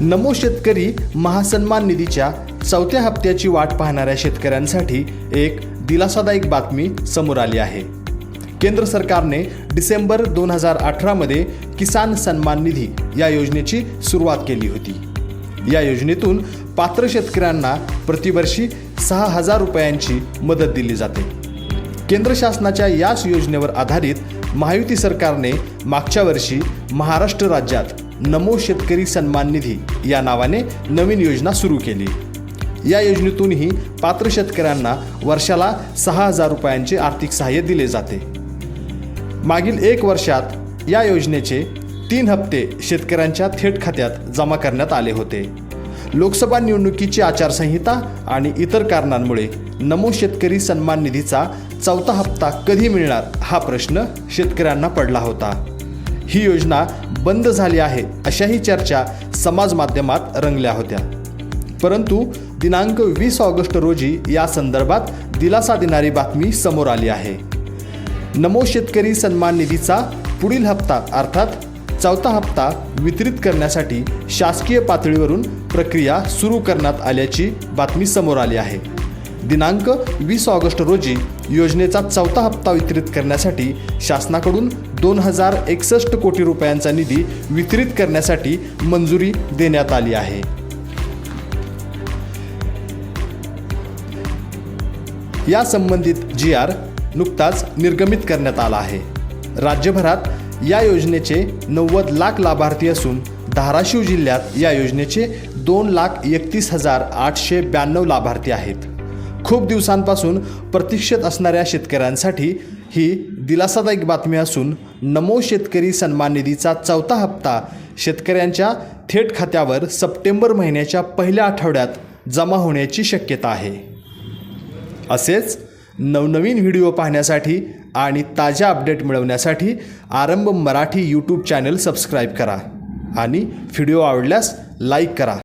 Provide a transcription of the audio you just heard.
नमो शेतकरी महासन्मान निधीच्या चौथ्या हप्त्याची वाट पाहणाऱ्या शेतकऱ्यांसाठी एक दिलासादायक बातमी समोर आली आहे. केंद्र सरकारने डिसेंबर दोन हजार अठरामध्ये किसान सन्मान निधी या योजनेची सुरुवात केली होती. या योजनेतून पात्र शेतकऱ्यांना प्रतिवर्षी सहा हजार रुपयांची मदत दिली जाते. केंद्र शासनाच्या याच योजनेवर आधारित महायुती सरकारने मागच्या वर्षी महाराष्ट्र राज्यात नमो शेतकरी सन्मान निधी या नावाने नवीन योजना सुरू केली. या योजनेतूनही पात्र शेतकऱ्यांना वर्षाला सहा हजार रुपयांचे आर्थिक सहाय्य दिले जाते. मागील एक वर्षात या योजनेचे तीन हप्ते शेतकऱ्यांच्या थेट खात्यात जमा करण्यात आले होते. लोकसभा निवडणुकीची आचारसंहिता आणि इतर कारणांमुळे नमो शेतकरी सन्मान निधीचा चौथा हप्ता कधी मिळणार हा प्रश्न शेतकऱ्यांना पडला होता. ही योजना बंद झाली आहे अशाही चर्चा समाज माध्यमात रंगल्या होत्या. परंतु दिनांक वीस ऑगस्ट रोजी या संदर्भात दिलासा देणारी बातमी समोर आली आहे. नमो शेतकरी सन्मान निधीचा पुढील हप्ता अर्थात चौथा हप्ता वितरित करण्यासाठी शासकीय पातळीवरून प्रक्रिया सुरू करण्यात आल्याची बातमी समोर आली आहे. दिनांक वीस ऑगस्ट रोजी योजनेचा चौथा हप्ता वितरित करण्यासाठी शासनाकडून दोन हजार एकसष्ट कोटी रुपयांचा निधी वितरित करण्यासाठी मंजुरी देण्यात आली आहे. या संबंधित जी आर नुकताच निर्गमित करण्यात आला आहे. राज्यभरात या योजनेचे नव्वद लाख लाभार्थी असून धाराशिव जिल्ह्यात या योजनेचे दोन लाख एकतीस हजार आठशे ब्याण्णव लाभार्थी आहेत. खूप दिवसांपासून प्रतीक्षेत असणाऱ्या शेतकऱ्यांसाठी ही दिलासादायक बातमी असून नमो शेतकरी सन्मान निधीचा चौथा हप्ता शेतकऱ्यांच्या थेट खात्यावर सप्टेंबर महिन्याच्या पहिल्या आठवड्यात जमा होण्याची शक्यता आहे. असेच नवनवीन व्हिडिओ पाहण्यासाठी आणि ताज्या अपडेट मिळवण्यासाठी आरंभ मराठी यूट्यूब चॅनल सबस्क्राईब करा आणि व्हिडिओ आवडल्यास लाईक करा.